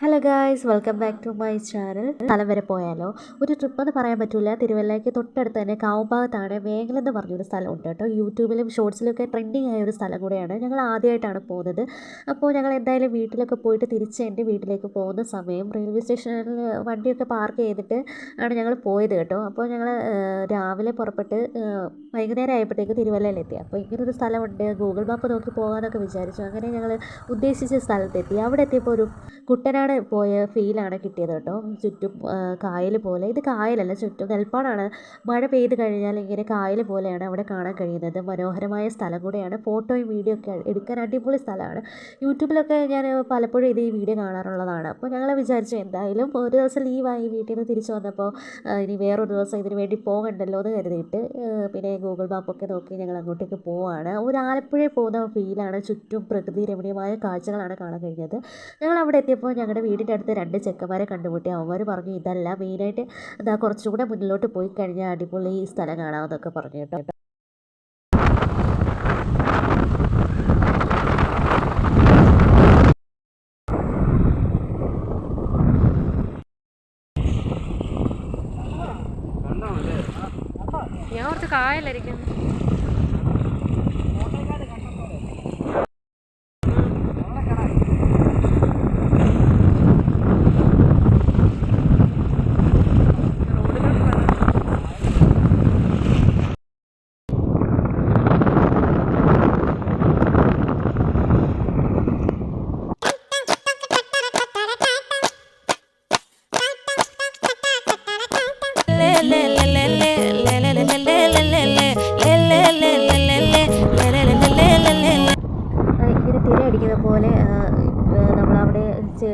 Hello guys welcome back to my channel സ്ഥലം വരെ പോയാലോ? ഒരു ട്രിപ്പ് എന്ന് പറയാൻ പറ്റില്ല തിരുവല്ലയ്ക്ക് തൊട്ടടുത്ത് തന്നെ കാവുഭാഗത്താണ് വേങ്ങൽ എന്ന് പറഞ്ഞൊരു സ്ഥലമുണ്ട് കേട്ടോ. യൂട്യൂബിലും ഷോർട്സിലൊക്കെ ട്രെൻഡിങ് ആയ ഒരു സ്ഥലം കൂടെയാണ് ഞങ്ങൾ ആദ്യമായിട്ടാണ് പോകുന്നത്. അപ്പോൾ ഞങ്ങൾ എന്തായാലും വീട്ടിലൊക്കെ പോയിട്ട് തിരിച്ച് എന്റെ വീട്ടിലേക്ക് പോകുന്ന സമയം റെയിൽവേ സ്റ്റേഷനിൽ വണ്ടിയൊക്കെ പാർക്ക് ചെയ്തിട്ട് ആണ് ഞങ്ങൾ പോയത് കേട്ടോ. അപ്പോൾ ഞങ്ങൾ രാവിലെ പുറപ്പെട്ട് വൈകുന്നേരം ആയപ്പോഴത്തേക്ക് തിരുവല്ലയിലെത്തി അപ്പോൾ ഇങ്ങനൊരു സ്ഥലമുണ്ട്. ഗൂഗിൾ മാപ്പ് നോക്കി പോകാനൊക്കെ വിചാരിച്ചു. അങ്ങനെ ഞങ്ങൾ ഉദ്ദേശിച്ച സ്ഥലത്തെത്തി. അവിടെ എത്തിയപ്പോൾ ഒരു കുട്ടനാട് പോയ ഫീലാണ് കിട്ടിയത് കേട്ടോ. ചുറ്റും കായൽ പോലെ. ഇത് കായലല്ല ചുറ്റും നെൽപ്പാടാണ്. മഴ പെയ്ത് കഴിഞ്ഞാൽ ഇങ്ങനെ കായൽ പോലെയാണ് അവിടെ കാണാൻ കഴിയുന്നത്. മനോഹരമായ സ്ഥലം കൂടെയാണ്. ഫോട്ടോയും വീഡിയോ ഒക്കെ എടുക്കാൻ അടിപൊളി സ്ഥലമാണ്. യൂട്യൂബിലൊക്കെ ഞാൻ പലപ്പോഴും ഇത് ഈ വീഡിയോ കാണാറുള്ളതാണ്. അപ്പോൾ ഞങ്ങൾ വിചാരിച്ചു എന്തായാലും ഒരു ദിവസം ലീവായി വീട്ടിൽ നിന്ന് തിരിച്ചു വന്നപ്പോൾ ഇനി വേറൊരു ദിവസം ഇതിന് വേണ്ടി പോകണ്ടല്ലോ എന്ന് കരുതിയിട്ട് പിന്നെ ഗൂഗിൾ മാപ്പൊക്കെ നോക്കി ഞങ്ങൾ അങ്ങോട്ടേക്ക് പോവാണ്. ഒരു ആലപ്പുഴ പോകുന്ന ഫീലാണ് ചുറ്റും പ്രകൃതി രമണീയമായ കാഴ്ചകളാണ് കാണാൻ കഴിഞ്ഞത്. ഞങ്ങൾ അവിടെ എത്തിയപ്പോൾ ഞങ്ങളുടെ വീടിന്റെ അടുത്ത് രണ്ട് ചെക്കന്മാരെ കണ്ടുമുട്ടി. അവന്മാർ പറഞ്ഞു ഇതല്ല മെയിനായിട്ട് ഇതാ കുറച്ചുകൂടെ മുന്നിലോട്ട് പോയി കഴിഞ്ഞാൽ അടിപൊളി ഈ സ്ഥലം കാണാമെന്നൊക്കെ പറഞ്ഞു കേട്ടോ. ഞാൻ കുറച്ച് കായലായിരിക്കും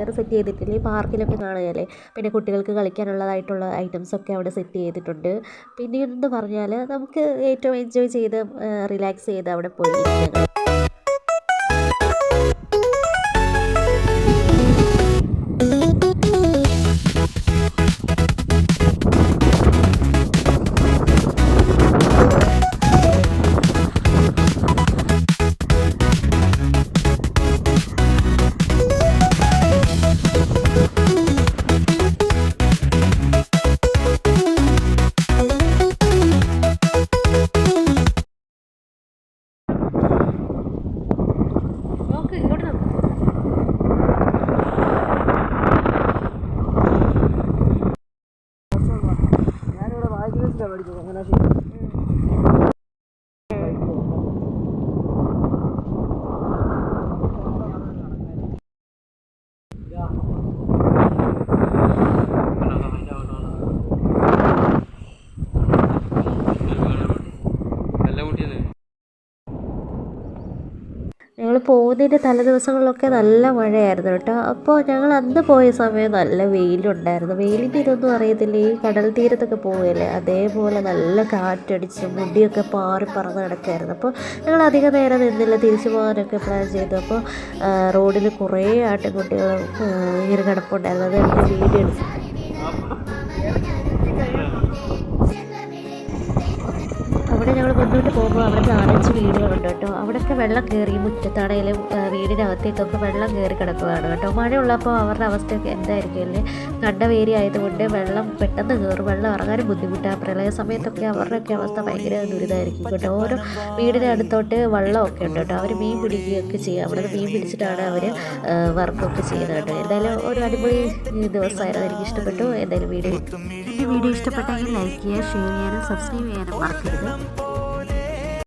ചെയർ സെറ്റ് ചെയ്തിട്ടില്ലേ? പാർക്കിലൊക്കെ കാണുകയല്ലേ? പിന്നെ കുട്ടികൾക്ക് കളിക്കാനുള്ളതായിട്ടുള്ള ഐറ്റംസൊക്കെ അവിടെ സെറ്റ് ചെയ്തിട്ടുണ്ട്. പിന്നീടെന്ന് പറഞ്ഞാൽ നമുക്ക് ഏറ്റവും എൻജോയ് ചെയ്ത് റിലാക്സ് ചെയ്ത് അവിടെ പോയി した割とお話。ഞങ്ങൾ പോകുന്നതിന്റെ തലേ ദിവസങ്ങളിലൊക്കെ നല്ല മഴയായിരുന്നു കേട്ടോ. അപ്പോൾ ഞങ്ങൾ അന്ന് പോയ സമയം നല്ല വെയിലുണ്ടായിരുന്നു. വെയിലിന്റെ ഇതൊന്നും അറിയത്തില്ല. ഈ കടൽ തീരത്തൊക്കെ പോവുകയല്ലേ അതേപോലെ നല്ല കാറ്റടിച്ച് മുടിയൊക്കെ പാറി പറന്ന് കിടക്കായിരുന്നു. അപ്പോൾ ഞങ്ങൾ അധികം നേരം നിന്നില്ല. തിരിച്ചു പോകാനൊക്കെ പ്ലാൻ ചെയ്തു. അപ്പോൾ റോഡിൽ കുറേ ആട്ടിൻകുട്ടികൾ ഇങ്ങനെ കിടപ്പുണ്ടായിരുന്നു. അത് വീഡിയോ എടുത്തു അവിടെ ഞങ്ങൾ മുന്നോട്ട് പോകുമ്പോൾ അവിടെ നാലഞ്ച് വീടുകളുണ്ട് കേട്ടോ. അവിടെയൊക്കെ വെള്ളം കയറി മുറ്റത്താണേലും വീടിനകത്തേക്കൊക്കെ വെള്ളം കയറി കിടക്കുകയാണ് കേട്ടോ. മഴയുള്ളപ്പോൾ അവരുടെ അവസ്ഥയൊക്കെ എന്തായിരിക്കും അല്ലേ? കണ്ട വേരി ആയതുകൊണ്ട് വെള്ളം പെട്ടെന്ന് കയറും വെള്ളം ഇറങ്ങാനും ബുദ്ധിമുട്ടാണ് പ്രളയ സമയത്തൊക്കെ അവരുടെയൊക്കെ അവസ്ഥ ഭയങ്കര ദുരിതമായിരിക്കും കേട്ടോ. ഓരോ വീടിന്റെ അടുത്തോട്ട് വെള്ളമൊക്കെ ഉണ്ട് കേട്ടോ. അവർ മീൻ പിടിക്കുകയൊക്കെ ചെയ്യുക അവിടെ മീൻ പിടിച്ചിട്ടാണ് അവർ വർക്കൊക്കെ ചെയ്യുന്നത് കേട്ടോ. എന്തായാലും ഒരു അടിപൊളി ദിവസമായിരുന്നു. എനിക്ക് ഇഷ്ടപ്പെട്ടു. എന്തായാലും വീഡിയോ വീഡിയോ ഇഷ്ടപ്പെട്ടെങ്കിൽ ലൈക്ക് ചെയ്യുക ഷെയർ ചെയ്യാനും സബ്സ്ക്രൈബ് ചെയ്യാനും മറക്കരുത്.